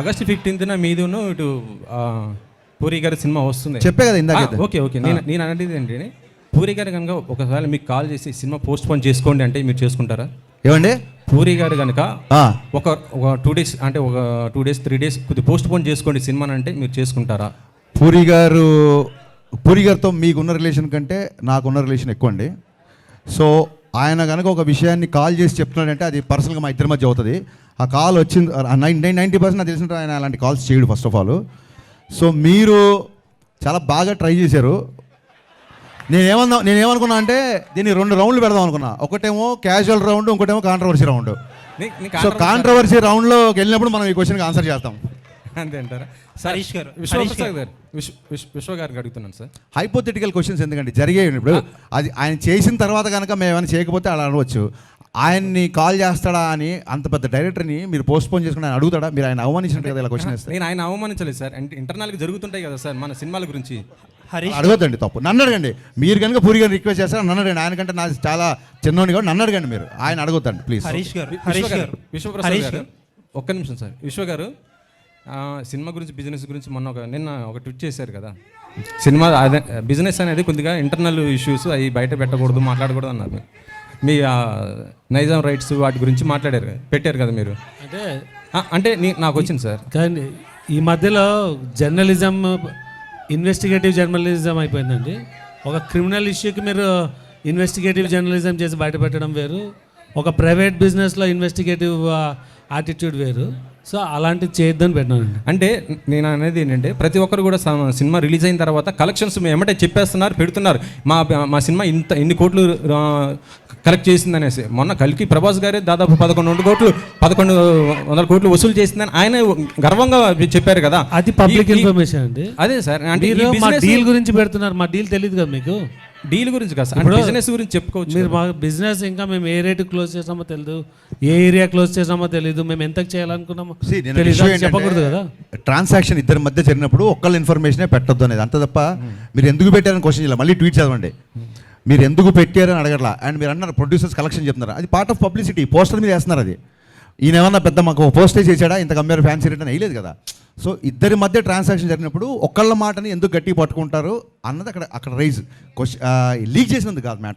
August ఫిఫ్టీన్త్న మీదును ఇటు పూరి గారి cinema వస్తుంది. చెప్పే కదా ఇందాక ఓకే ఓకే. నేను నేను అనేది ఏంటి పూరి గారు కనుక ఒకసారి మీకు కాల్ చేసి సినిమా పోస్ట్ పోన్ చేసుకోండి అంటే మీరు చేసుకుంటారా? ఏమండి? పూరి గారు కనుక ఒక ఒక టూ డేస్ అంటే ఒక టూ డేస్ త్రీ డేస్ కొద్దిగా పోస్ట్ పోన్ చేసుకోండి సినిమా అంటే మీరు చేసుకుంటారా? పూరి గారు పూరి గారితో మీకున్న రిలేషన్ కంటే నాకున్న రిలేషన్ ఎక్కువ అండి సో ఆయన కనుక ఒక విషయాన్ని కాల్ చేసి చెప్తున్నాడంటే అది పర్సనల్గా మా ఇద్దరి మధ్య అవుతుంది. ఆ కాల్ వచ్చింది నైన్ నైంటీ పర్సెంట్ నాకు తెలిసిన ఆయన అలాంటి కాల్స్ చేయడు ఫస్ట్ ఆఫ్ ఆల్ సో మీరు చాలా బాగా ట్రై చేశారు. నేనేమన్నా నేనేమనుకున్నా అంటే దీన్ని రెండు రౌండ్లు పెడదాం అనుకున్నా. ఒకటేమో క్యాజువల్ రౌండ్ ఇంకోటేమో కాంట్రవర్సీ రౌండ్ సో కాంట్రవర్సీ రౌండ్లోకి వెళ్ళినప్పుడు మనం ఈ క్వశ్చన్కి ఆన్సర్ చేస్తాం. అంతే అంటారా? సార్ హరీష్ గారు, విశ్వప్రసాద్ గారు. విశ్వ విశ్వ- విశ్వ గారికి అడుగుతున్నాను సార్. హైపోథెటికల్ క్వశ్చన్స్ ఎందుకంటే జరిగే ఇప్పుడు. అది ఆయన చేసిన తర్వాత కనుక మేము ఏమైనా చేయకపోతే అలా అనవచ్చు. ఆయన్ని కాల్ చేస్తాడా అని అంత పెద్ద డైరెక్టర్ని మీరు పోస్ట్ పోన్ చేసుకుని ఆయన అడుగుతాడా? మీరు ఆయన అవమానించినట్టు కదా ఇలా క్వశ్చన్ వేస్తే నేను ఆయన అవమానించలేదు సార్. అంటే ఇంటర్నల్గా జరుగుతుంటాయి కదా సార్ మన సినిమాల గురించి. హరీష్ అడగొద్దండి తప్పు. నన్ను అడగండి. మీరు కనుక పూరి గారిని రిక్వెస్ట్ చేస్తారా? నన్ను అడగండి. ఆయన కంటే నాకు చాలా చిన్నోని కూడా నన్ను అడగండి మీరు. ఆయన అడగొద్దండి ప్లీజ్ హరీష్ గారు హరీష్ గారు. విశ్వప్రసాద్ హరీష్ గారు. ఒక్క నిమిషం సార్. విశ్వ గారు ఆ, సినిమా గురించి బిజినెస్ గురించి మొన్న ఒక నిన్న ఒక ట్వీట్ చేశారు కదా. సినిమా అదే బిజినెస్ అనేది కొద్దిగా ఇంటర్నల్ ఇష్యూస్ అవి బయట పెట్టకూడదు మాట్లాడకూడదు అన్నారు. మీ నైజాం రైట్స్ వాటి గురించి మాట్లాడారు పెట్టారు కదా మీరు. అంటే అంటే నాకు వచ్చింది సార్. కానీ ఈ మధ్యలో జర్నలిజం ఇన్వెస్టిగేటివ్ జర్నలిజం అయిపోయిందండి. ఒక క్రిమినల్ ఇష్యూకి మీరు ఇన్వెస్టిగేటివ్ జర్నలిజం చేసి బయటపెట్టడం వేరు. ఒక ప్రైవేట్ బిజినెస్లో ఇన్వెస్టిగేటివ్ యాటిట్యూడ్ వేరు. సో అలాంటివి చేయొద్దని పెట్టినానండి అంటే నేను అనేది ఏంటంటే ప్రతి ఒక్కరు కూడా సినిమా రిలీజ్ అయిన తర్వాత కలెక్షన్స్ ఏమంటే చెప్పేస్తున్నారు పెడుతున్నారు. మా మా సినిమా ఇంత ఇన్ని కోట్లు కలెక్ట్ చేసింది అనేసి మొన్న కలికి ప్రభాస్ గారే దాదాపు పదకొండు వందల కోట్లు పదకొండు వందల కోట్లు వసూలు చేసిందని ఆయన గర్వంగా చెప్పారు కదా. అది పబ్లిక్ ఇన్ఫర్మేషన్ అండి. అదే సార్ అంటే మీరు మా డీల్ గురించి పెడుతున్నారు మా డీల్ తెలియదు కదా మీకు? డీల్ గురించి కాదు సార్ బిజినెస్ గురించి చెప్పుకోవచ్చు మీరు మా బిజినెస్ ఇంకా మేము ఏ రేటు క్లోజ్ చేసామో తెలియదు ఏ ఏరియా క్లోజ్ చేసామో తెలియదు మేము ఎంతకు చేయాలనుకున్నామో చెప్పకూడదు కదా. ట్రాన్సాక్షన్ ఇద్దరి మధ్య జరిగినప్పుడు ఒక్కళ్ళ ఇన్ఫర్మేషనే పెట్టొద్దు అనేది. అంత తప్ప మీరు ఎందుకు పెట్టారని క్వశ్చన్ చేయాలి మళ్ళీ ట్వీట్ చదవండి. మీరు ఎందుకు పెట్టారని అడగట్లా. అండ్ మీరు అన్నారు ప్రొడ్యూసర్స్ కలెక్షన్ చెప్తున్నారు. అది పార్ట్ ఆఫ్ పబ్లిసిటీ పోస్టర్ మీద వేస్తున్నారు అది. ఈయన ఏమన్నా పెద్ద మాకు పోస్టే చేశాడా? ఇంత కమ్మారు ఫ్యాన్సీ రిటర్న్ వేయలేదు కదా. సో ఇద్దరి మధ్య ట్రాన్సాక్షన్ జరిగినప్పుడు ఒక్కళ్ళ మాటని ఎందుకు గట్టి పట్టుకుంటారు అన్నది అక్కడ అక్కడ రైజ్ క్వశ్చన్ లీక్ చేసినందుకు కాదు మ్యాటర్